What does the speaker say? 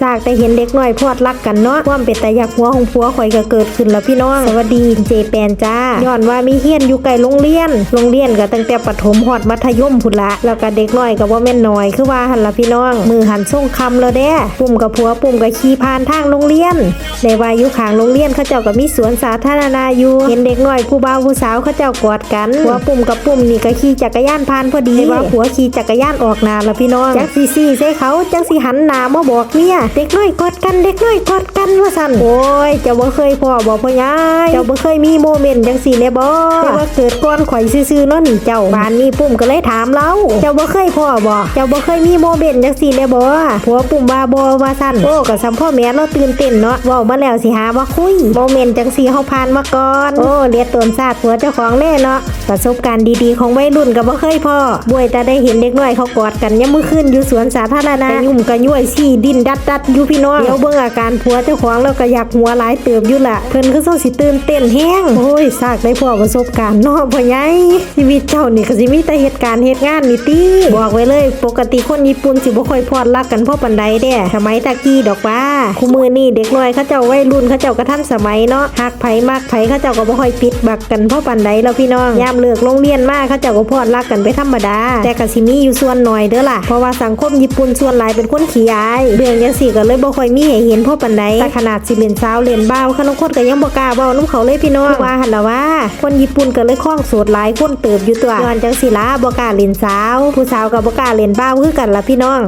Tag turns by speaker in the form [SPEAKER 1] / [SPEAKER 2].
[SPEAKER 1] ซากแต่เห็นเด็กน้อยพอดรักกันเนาะความเป็นตาอยากหัวของผัวข่อยก็เกิดขึ้นแล้วพี่น้อง สวัสดีเจแปนจ้าย้อนว่ามีเฮียนอยู่ไกลโรงเรียน โรงเรียนก็ตั้งแต่ประถมฮอดมัธยมพุ่นละ แล้วก็เด็กน้อยก็บ่าแม่นน้อยคือว่าหันละพี่น้อง มือหันส่งคำแล้วเด้ปุ่มกับผัวปุ่มกับขี่ผ่านทางโรงเรียนในวาอยู่ขางโรงเรียนเขาเจ้าก็มีสวนสาธารณะอยู่เห็นเด็กน้อยผู้บ่าวผู้สาวเขาเจ้ากอดกันผัวปุ่มกับปุ่มนี่ก็ขี่จักรยานผ่านพอดีว่าผัวขี่จักรยานออกน้าแล้วพี่น้องจักสิซี่ใส่เขาจังสิหันหน้ามาบอกเมียเด็กน้อยกอดกันเด็กน้อยกอดกันว่าซั่นโอ้ยเจ้าบ่เคยพ่อบ่พ่อยายเจ้าบ่เคยมีโมเมนต์จังซี่แน่บ่แต่ว่าเกิดก่อนข่อยซื่อๆเนาะนี่เจ้าบ้านนี้ปุ่มก็เลยถามเราเจ้าบ่เคยพ่อบ่เจ้าบ่เคยมีโมเมนต์จังซี่แน่บ่ผัวปุ่มว่าบ่ว่าซั่นโอ้ก็สำพ่อแม่เราตื่นเต้นเนาะเว้ามาแล้วสิหาว่าคุยโมเมนต์จังซี่เฮาผ่านมาก่อนโอ้เรียดตนศาสตร์ผัวเจ้าของแน่เนาะประสบการณ์ดีๆของวัยรุ่นก็บ่เคยพ่อบวยแต่ได้เห็นเด็กน้อยเขากอดกันยามมื้อคืนอยู่สวนสาธารณะกระยุ่มกระย่วยซี่ดิ้นดัดดัดอยู่พี่น้องเดี๋ยวเบิ่งอาการผัวเจ้าของแล้วก็อยากหัวหลายเติบอยู่ล่ะเพิ่นคือส่งสิตื่นเต้นแฮงโอ้ยซากได้พ่อประสบการณ์เนาะพ่อใหญ่ชีวิตเจ้านี่ก็สิมีแต่เหตุการณ์เหตุงานนี่ติบอกไว้เลยปกติคนญี่ปุ่นสิบ่ค่อยพอดรักกันเพราะปานใดเด้สมัยตะกี้ดอกว่าคู่มือนี่เด็กน้อยเขาเจ้าวัยรุ่นเขาเจ้าก็ทันสมัยเนาะฮักไผมากไผเขาเจ้าก็บ่ค่อยปิดบักกันเพราะปานใดแล้วพี่น้องยามเลิกโรงเรียนมาเขาเจ้าก็พอดรักกันไปธรรมดา แต่ก็สิมีอยู่ส่วนน้อยเด้อล่ะเพราะว่าสังคมญี่ปุ่นส่วนหลายเป็นคนขี้อายเรื่องจังสี่ก็เลยบ่ค่อยมีให้เห็นพ่อปันใดแต่ขนาดสิเล่นสาวเล่นบ้าวขนมคนก็ยังบ่กล้าเว้านํเขาเลยพี่น้องว่าหันละว่า คนญี่ปุ่นก็เลยคล้องโสดหลายคนเติบอยู่ตัวย้อนจังสิละบ่กล้าเล่นสาว ผู้สาวก็บ่กล้าเล่นบ้าวคือกันละพี่น้อง